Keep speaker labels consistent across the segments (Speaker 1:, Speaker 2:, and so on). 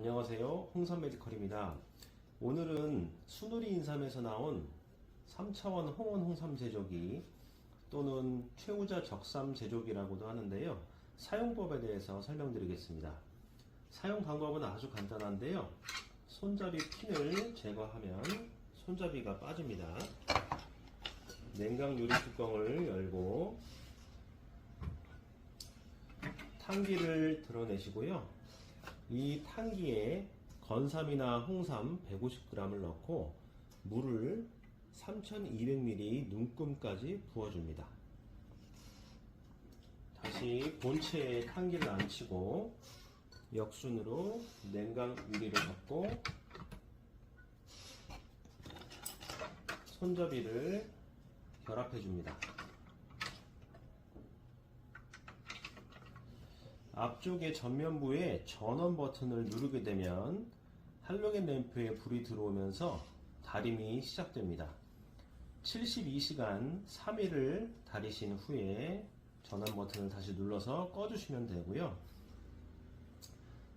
Speaker 1: 안녕하세요. 홍삼 메디컬입니다. 오늘은 순우리 인삼에서 나온 3차원 홍원 홍삼 제조기 또는 최우자 적삼 제조기라고도 하는데요. 사용법에 대해서 설명드리겠습니다. 사용 방법은 아주 간단한데요. 손잡이 핀을 제거하면 손잡이가 빠집니다. 냉각 유리 뚜껑을 열고 탕기를 드러내시고요. 이 탕기에 건삼이나 홍삼 150g을 넣고 물을 3200ml 눈금까지 부어줍니다. 다시 본체에 탕기를 앉히고 역순으로 냉각 유리를 덮고 손잡이를 결합해 줍니다. 앞쪽의 전면부에 전원 버튼을 누르게 되면 할로겐 램프에 불이 들어오면서 다림이 시작됩니다. 72시간 3일을 다리신 후에 전원 버튼을 다시 눌러서 꺼주시면 되고요.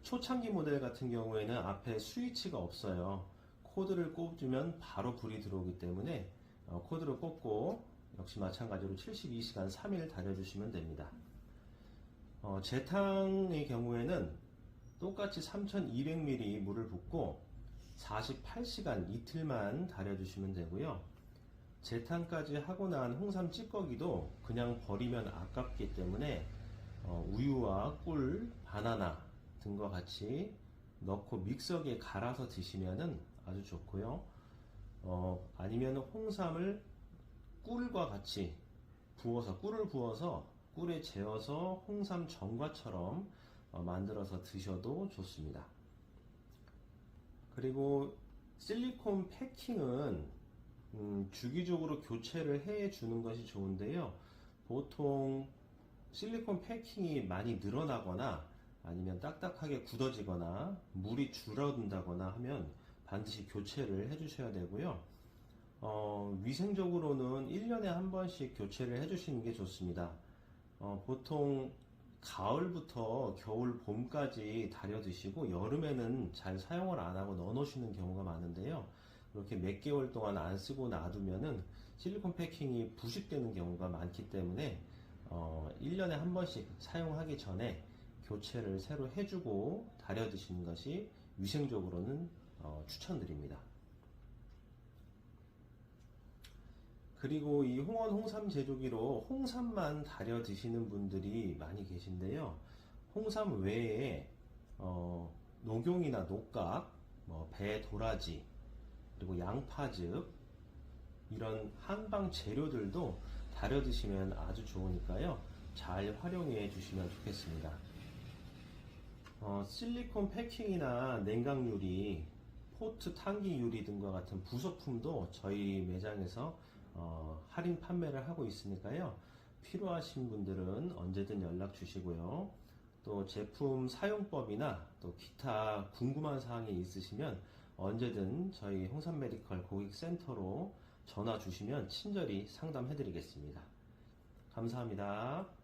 Speaker 1: 초창기 모델 같은 경우에는 앞에 스위치가 없어요. 코드를 꼽으면 바로 불이 들어오기 때문에 어, 코드를 꼽고 역시 마찬가지로 72시간 3일 다려주시면 됩니다. 어, 재탕의 경우에는 똑같이 3200ml 물을 붓고 48시간 이틀만 달여주시면 되고요. 재탕까지 하고 난 홍삼 찌꺼기도 그냥 버리면 아깝기 때문에 어, 우유와 꿀, 바나나 등과 같이 넣고 믹서기에 갈아서 드시면 아주 좋고요. 어, 아니면 홍삼을 꿀과 같이 부어서 꿀을 부어서 꿀에 재워서 홍삼 전과처럼 어, 만들어서 드셔도 좋습니다. 그리고 실리콘 패킹은 음, 주기적으로 교체를 해 주는 것이 좋은데요. 보통 실리콘 패킹이 많이 늘어나거나 아니면 딱딱하게 굳어지거나 물이 줄어든다거나 하면 반드시 교체를 해 주셔야 되고요. 어, 위생적으로는 1년에 한 번씩 교체를 해 주시는 게 좋습니다. 어, 보통 가을부터 겨울, 봄까지 다려 드시고 여름에는 잘 사용을 안 하고 넣어 놓으시는 경우가 많은데요. 이렇게 몇 개월 동안 안 쓰고 놔두면은 실리콘 패킹이 부식되는 경우가 많기 때문에 어, 1년에 한 번씩 사용하기 전에 교체를 새로 해주고 다려 드시는 것이 위생적으로는 어, 추천드립니다. 그리고 이 홍원 홍삼 제조기로 홍삼만 다려 드시는 분들이 많이 계신데요. 홍삼 외에 어, 녹용이나 녹각, 뭐 배 도라지, 그리고 양파즙 이런 한방 재료들도 다려 드시면 아주 좋으니까요. 잘 활용해 주시면 좋겠습니다. 어, 실리콘 패킹이나 냉각 유리, 포트 탕기 유리 등과 같은 부속품도 저희 매장에서 어, 할인 판매를 하고 있으니까요. 필요하신 분들은 언제든 연락 주시고요. 또 제품 사용법이나 또 기타 궁금한 사항이 있으시면 언제든 저희 홍삼 메디컬 고객센터로 전화 주시면 친절히 상담해 드리겠습니다. 감사합니다.